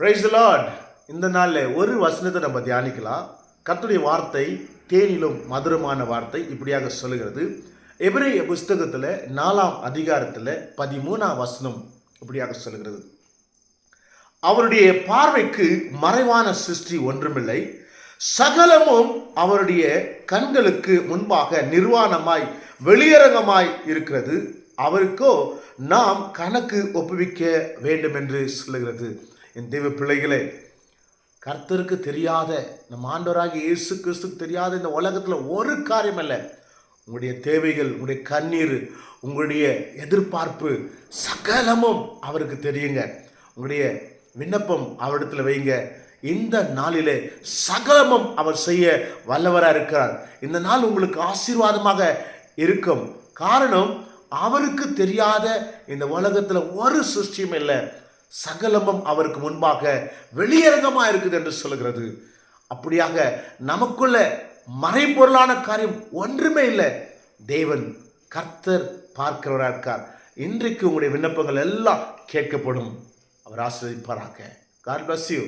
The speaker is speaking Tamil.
பிரைஸ் லார்ட் இந்த நாளில் ஒரு வசனத்தை நம்ம தியானிக்கலாம். கத்துடைய வார்த்தை தேனிலும் மதுரமான வார்த்தை இப்படியாக சொல்லுகிறது. எபிரேய புஸ்தகத்தில் நாலாம் அதிகாரத்தில் பதிமூணாம் வசனம் இப்படியாக சொல்லுகிறது. அவருடைய பார்வைக்கு மறைவான சிருஷ்டி ஒன்றுமில்லை. சகலமும் அவருடைய கண்களுக்கு முன்பாக நிர்வாணமாய் வெளியரங்கமாய் இருக்கிறது. அவருக்கோ நாம் கணக்கு ஒப்புவிக்க வேண்டும் என்று சொல்லுகிறது. என் தெய்வ பிள்ளைகளே கர்த்தருக்கு தெரியாத நம் ஆண்டவராக இயேசு கிறிஸ்துக்கு தெரியாத இந்த உலகத்தில் ஒரு காரியம் அல்ல உங்களுடைய தேவைகள் உங்களுடைய கண்ணீர் உங்களுடைய எதிர்பார்ப்பு சகலமும் அவருக்கு தெரியுங்க. உங்களுடைய விண்ணப்பம் அவரிடத்தில் வைங்க. இந்த நாளிலே சகலமும் அவர் செய்ய வல்லவராக இருக்கிறார். இந்த நாள் உங்களுக்கு ஆசீர்வாதமாக இருக்கும். காரணம் அவருக்கு தெரியாத இந்த உலகத்தில் ஒரு சிருஷ்டியும் இல்லை. சகலமும் அவருக்கு முன்பாக வெளியரங்கமாக இருக்குது என்று சொல்லுகிறது. அப்படியாக நமக்குள்ள மறைபொருளான காரியம் ஒன்றுமே இல்லை. தேவன் கர்த்தர் பார்க்கிறவராக இருக்கார். இன்றைக்கு உங்களுடைய விண்ணப்பங்கள் எல்லாம் கேட்கப்படும். அவர் ஆசிரியப்பாராக காட் பிளஸ் யூ